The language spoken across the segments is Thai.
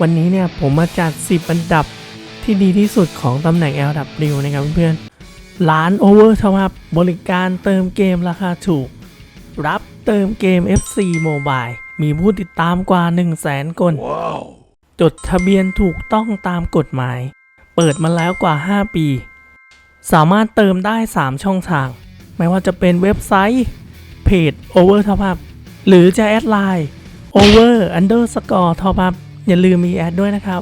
วันนี้เนี่ยผมมาจัด 10 อันดับที่ดีที่สุดของตำแหน่ง LW นะครับเพื่อนๆร้าน Over Top Up บริการเติมเกมราคาถูก รับเติมเกม FC Mobile มีผู้ติดตามกว่า 1 0 0 0 0แสนคนจดทะเบียนถูกต้องตามกฎหมาย เปิดมาแล้วกว่า 5 ปี สามารถเติมได้ 3 ช่องทาง ไม่ว่าจะเป็นเว็บไซต์ เพจ Over Top Up หรือจะแอดไลน์ Over Underscore Top Up อย่าลืมมีแอดด้วยนะครับ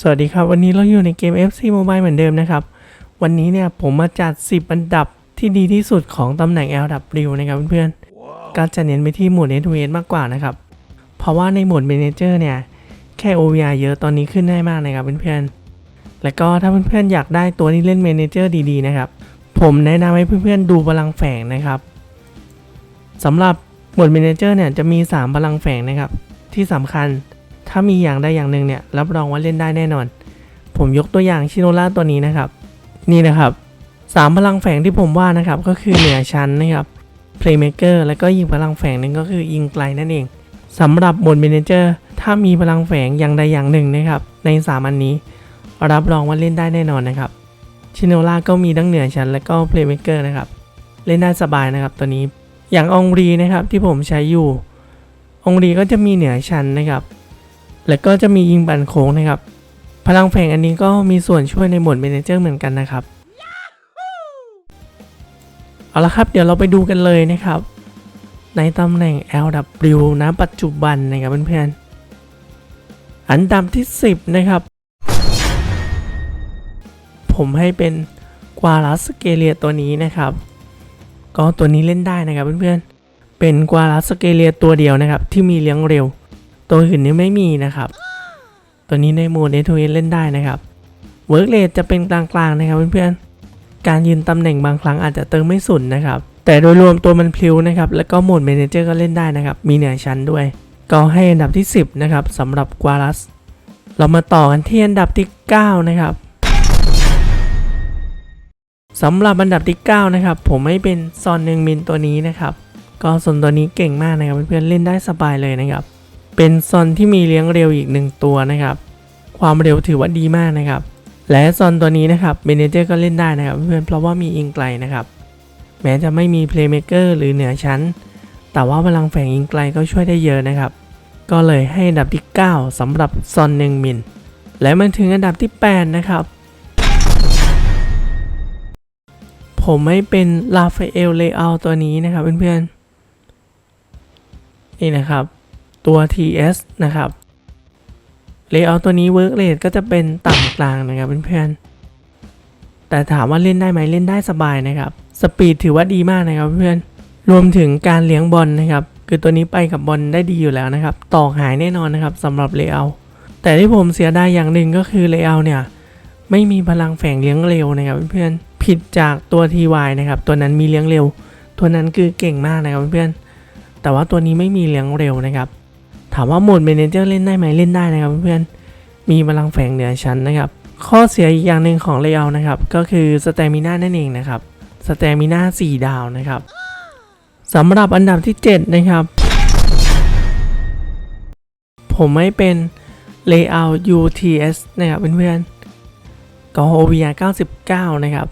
สวัสดีครับ วันนี้เราอยู่ในเกม FC Mobile เหมือนเดิมนะครับ วันนี้เนี่ยผมมาจัด 10 อันดับที่ดีที่สุดของตำแหน่ง LW นะครับเพื่อนๆก็จะเน้นไปที่หมวด Net to Net มากกว่านะครับ เพราะว่าในหมวด Manager เนี่ยแค่ OVR เยอะตอนนี้ขึ้นได้มากนะครับเพื่อนๆ แล้วก็ถ้าเพื่อนๆอยากได้ตัวที่เล่น Manager ดีๆนะครับ ผมแนะนำให้เพื่อนๆดูพลังแฝงนะครับสำหรับหมวด Manager เนี่ยจะมี 3 พลังแฝงนะครับที่สำคัญ ถ้ามีอย่างใดอย่างหนึ่งเนี่ยรับรองว่าเล่นได้แน่นอน ผมยกตัวอย่างชิโนล่าตัวนี้นะครับ นี่นะครับสามพลังแฝงที่ผมว่านะครับก็คือเหนือชั้นนะครับ Playmaker แล้วก็ยิงพลังแฝงหนึ่งก็คือยิงไกลนั่นเองสำหรับหมวด Manager ถ้ามีพลังแฝงอย่างใดอย่างหนึ่งนะครับใน3อันนี้ รับรองว่าเล่นได้แน่นอนนะครับชิโนล่าก็มีทั้งเหนือชั้นและก็ Playmaker นะครับเล่นได้สบายนะครับตัวนี้อย่างองรีนะครับที่ผมใช้อยู่องรีก็จะมีเหนือชั้นนะครับ แล้วก็จะมียิงบันโค้งนะครับ พลังแฝงอันนี้ก็มีส่วนช่วยในหมด Manager เหมือนกันนะครับ เอาละครับเดี๋ยวเราไปดูกันเลยนะครับ ในตำแหน่ง LW นะปัจจุบันนะครับเพื่อนๆ อันดับที่ 10 นะครับ ผมให้เป็นกวาลัสเกเลียตัวนี้นะครับ ก็ตัวนี้เล่นได้นะครับเพื่อนๆ เป็นกวาลัสเกเลียตัวเดียวนะครับที่มีเลี้ยงเร็ว ตัวอื่นนี้ไม่มีนะครับ ตัวนี้ในโหมดเนทเวนเล่นได้นะครับเวิร์กเลทจะเป็นกลางๆนะครับเพื่อนๆ การยืนตำแหน่งบางครั้งอาจจะเติมไม่สุดนะครับ แต่โดยรวมตัวมันพลิ้วนะครับ แล้วก็โหมดเมนเจอร์ก็เล่นได้นะครับ มีเหนือชั้นด้วย ก็ให้อันดับที่ 10 นะครับสำหรับกวาลัส เรามาต่อกันที่อันดับที่ 9 นะครับสำหรับอันดับที่ 9 นะครับ ผมให้เป็นซอนหนึ่งมินตัวนี้นะครับ ก็ซอนตัวนี้เก่งมากนะครับเพื่อนๆเล่นได้สบายเลยนะครับ เป็นซอนที่มีเลี้ยงเร็วอีกหนึ่งตัวนะครับ ความเร็วถือว่าดีมากนะครับ และซอนตัวนี้นะครับเมเนเจอร์ก็เล่นได้นะครับเพื่อนเพราะว่ามีอิงไกลนะครับ แม้จะไม่มีเพลย์เม k เกอร์หรือเหนือชั้น แต่ว่าพลังแฝงอิงไกลก็ช่วยได้เยอะนะครับ ก็เลยให้อันดับที่ 9สำหรับซอนหนึ่งมินและมันถึงอันดับที่ 8 นะครับ ผมให้เป็นลาฟาเอลเลเอลตัวนี้นะครับเพื่อนๆนี่นะครับ ตัว TS นะครับ Layout ตัวนี้ Work Rate ก็จะเป็นต่ำกลางนะครับเพื่อนๆ แต่ถามว่าเล่นได้ไหมเล่นได้สบายนะครับ สปีดถือว่าดีมากนะครับเพื่อนรวมถึงการเลี้ยงบอลนะครับ คือตัวนี้ไปกับบอลได้ดีอยู่แล้วนะครับ ตอกหายแน่นอนนะครับสำหรับ Layout แต่ที่ผมเสียดายอย่างหนึ่งก็คือ Layout เนี่ยไม่มีพลังแฝงเลี้ยงเร็วนะครับเพื่อนๆ ผิดจากตัว TY นะครับ ตัวนั้นมีเลี้ยงเร็ว ตัวนั้นคือเก่งมากนะครับเพื่อนๆ แต่ว่าตัวนี้ไม่มีเลี้ยงเร็วนะครับ ถามว่าโหมดเมนเจอร์เล่นได้ไหมเล่นได้นะครับเพื่อนมีพลังแฝงเหนือชั้นนะครับ ข้อเสียอีกอย่างหนึ่งของเลเยอร์นะครับ ก็คือสเตมิน่านั่นเองนะครับสเตมิน่า4ดาวนะครับสำหรับอันดับที่ 7 นะครับ ผมไม่เป็น Layout UTS นะครับเพื่อนๆก็ OVR 99 นะครับ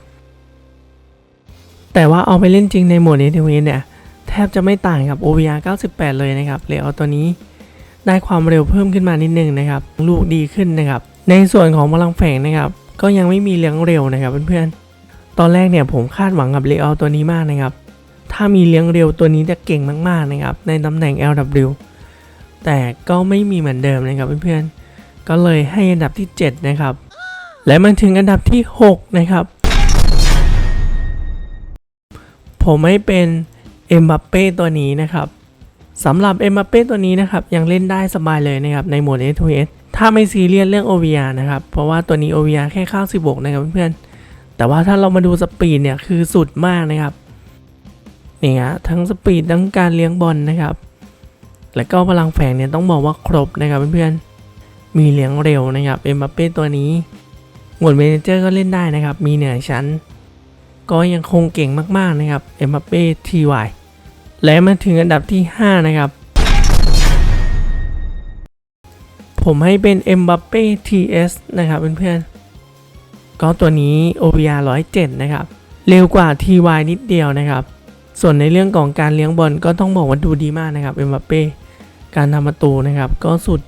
แต่ว่าเอาไปเล่นจริงในโหมด n น t เวนเนี่ย แทบจะไม่ต่างกับ OVR 98 เลยนะครับ Layout ตัวนี้ ได้ความเร็วเพิ่มขึ้นมานิดนึงนะครับ ลูกดีขึ้นนะครับ ในส่วนของพลังแฝงนะครับ ก็ยังไม่มีเลี้ยงเร็วนะครับเพื่อนๆ ตอนแรกเนี่ยผมคาดหวังกับเลเยอร์ตัวนี้มากนะครับ ถ้ามีเลี้ยงเร็วตัวนี้จะเก่งมากๆนะครับ ในตำแหน่ง LW แต่ก็ไม่มีเหมือนเดิมนะครับเพื่อนๆ ก็เลยให้อันดับที่ 7 นะครับ และมันถึงอันดับที่ 6 นะครับ ผมให้เป็นเอ็มบัปเป้ตัวนี้นะครับ สำหรับเอ็มบัปเป้ตัวนี้นะครับยังเล่นได้สบายเลยนะครับในโหมด s 2 s ถ้าไม่ซีเรียสเรื่อง OVR นะครับ เพราะว่าตัวนี้ OVR แค่ข้าว16นะครับเพื่อนๆ แต่ว่าถ้าเรามาดูสปีดเนี่ยคือสุดมากนะครับนี่ฮะทั้งสปีดทั้งการเลี้ยงบอลนะครับ และก็พลังแฝงเนี่ยต้องบอกว่าครบนะครับเพื่อนๆ มีเลี้ยงเร็วนะครับเอ็มบัปเป้ตัวนี้โหมดเมเนเจอร์ก็เล่นได้นะครับ มีเหนือชั้น ก็ยังคงเก่งมากๆนะครับเอ็มบัปเป้ทีวาย และมาถึงอันดับที่ 5 นะครับ ผมให้เป็น m b a p p e TS นะครับเพื่อนๆ ก็ตัวนี้ OVR 107 นะครับ เร็วกว่า TY นิดเดียวนะครับ ส่วนในเรื่องของการเลี้ยงบอลก็ต้องบอกว่าดูดีมากนะครับ m b a p p e การทำประตูนะครับ ก็สุด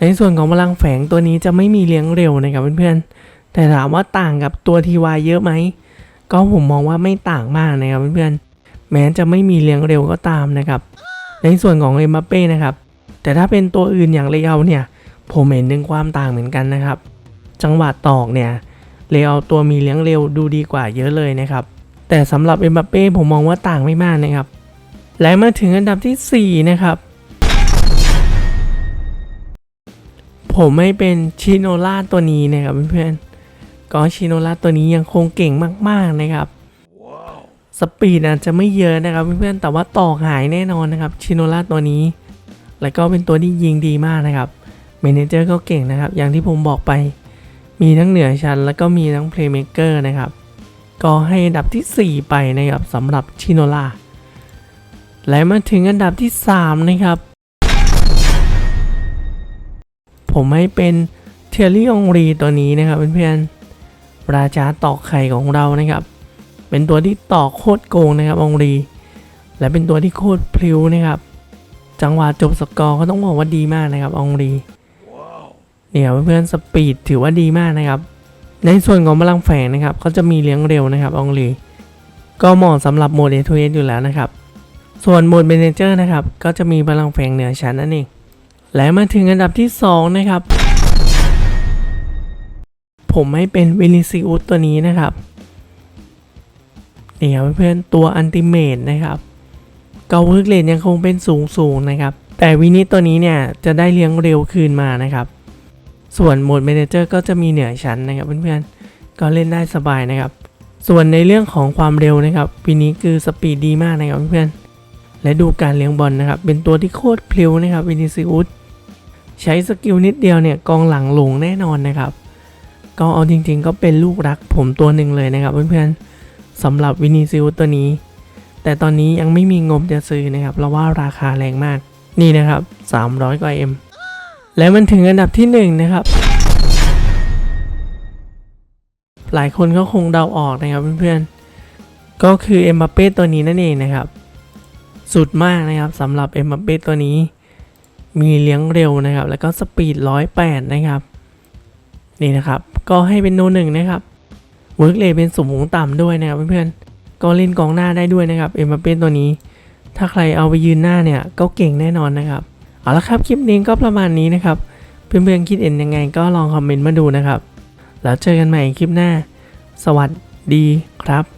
ในส่วนของพลังแฝงตัวนี้จะไม่มีเลี้ยงเร็วนะครับเพื่อนๆ แต่ถามว่าต่างกับตัว TY เยอะไหม ก็ผมมองว่าไม่ต่างมากนะครับเพื่อนๆ แม้จะไม่มีเลี้ยงเร็วก็ตามนะครับ ในส่วนของเอ็มบัปเป้นะครับ แต่ถ้าเป็นตัวอื่นอย่างเลเยาเนี่ย ผมเห็นถึงความต่างเหมือนกันนะครับ จังหวะตอกเนี่ยเลเยาตัวมีเลี้ยงเร็วดูดีกว่าเยอะเลยนะครับ แต่สำหรับเอ็มบัปเป้ผมมองว่าต่างไม่มากนะครับ และมาถึงอันดับทีสี่ 4 นะครับ ผมไม่เป็นชิโนล่าตัวนี้นะครับเพื่อนๆก็ชิโนล่าตัวนี้ยังคงเก่งมากๆนะครับ สปีดอาจจะไม่เยอะนะครับเพื่อนๆแต่ว่าตอกหายแน่นอนนะครับชิโนล่าตัวนี้ แล้วก็เป็นตัวที่ยิงดีมากนะครับเมนเจอร์ก็เก่งนะครับ อย่างที่ผมบอกไป มีทั้งเหนือชั้นแล้วก็มีทั้งเพลย์เม k เกอร์นะครับ ก็ให้อันดับทีสี่ 4 ไปนะครับสำหรับชิโนล่าและมาถึงอันดับที่ 3 นะครับ ผมให้เป็นเทียรี่องรีตัวนี้นะครับเพื่อนๆราชาตอกไข่ของเรานะครับ เป็นตัวที่ต่อโคตรโกงนะครับองรี และเป็นตัวที่โคตรพลิ้วนะครับ จังหวะจบสกอร์ก็ต้องบอกว่าดีมากนะครับองรีเนี่ยเพื่อนๆสปีดถือว่าดีมากนะครับ ในส่วนของพลังแฝงนะครับเขาจะมีเลี้ยงเร็วนะครับองรี ก็เหมาะสำหรับโหมดเอทเอยู่แล้วนะครับ ส่วนโหมดเมนเจอร์นะครับ ก็จะมีพลังแฝงเหนือชั้นนั่นเองและมาถึงอันดับที่ 2 นะครับ ผมให้เป็นวินิซิอุสตัวนี้นะครับ นี่ครับเพื่อนๆตัวอันติเมตนะครับเกาเวิร์กเลนยังคงเป็นสูงสูงๆนะครับ แต่วินิตัวนี้เนี่ยจะได้เลี้ยงเร็วคืนมานะครับ ส่วนโหมด m ม n เจอร์ก็จะมีเหนือชั้นนะครับเพื่อนๆก็เล่นได้สบายนะครับ ส่วนในเรื่องของความเร็วนะครับวินี้คือสปีดดีมากนะครับเพื่อนๆและดูการเลี้ยงบอลนะครับ เป็นตัวที่โคตรพลิ้วนะครับวินิซิอุสใช้สกิลนิดเดียวเนี่ยกองหลังหลงแน่นอนนะครับ ก็เอาจริงๆ ก็เป็นลูกรักผมตัวหนึ่งเลยนะครับเพื่อนๆ สำหรับวินิซิลตัวนี้ แต่ตอนนี้ยังไม่มีงบจะซื้อนะครับเพราะว่าราคาแรงมาก นี่นะครับ 300กว่า M และมันถึงอันดับที่ 1 นะครับ หลายคนก็คงเดาออกนะครับเพื่อนๆ ก็คือเอ็มบัปเป้ตัวนี้นั่นเองนะครับ สุดมากนะครับสำหรับเอ็มบัปเป้ตัวนี้ มีเลี้ยงเร็วนะครับ แล้วก็สปีด 108 นะครับ นี่นะครับ ก็ให้เป็นโนหนึ่งนะครับ เวิร์กเลเป็นสูงต่ำด้วยนะครับเพื่อนๆก็เล่นกองหน้าได้ด้วยนะครับเอ็มบัปเป้ตัวนี้ ถ้าใครเอาไปยืนหน้าเนี่ยก็เก่งแน่นอนนะครับเอาละครับคลิปนี้ก็ประมาณนี้นะครับ เพื่อนๆคิดเห็นยังไงก็ลองคอมเมนต์มาดูนะครับ แล้วเจอกันใหม่คลิปหน้า สวัสดีครับ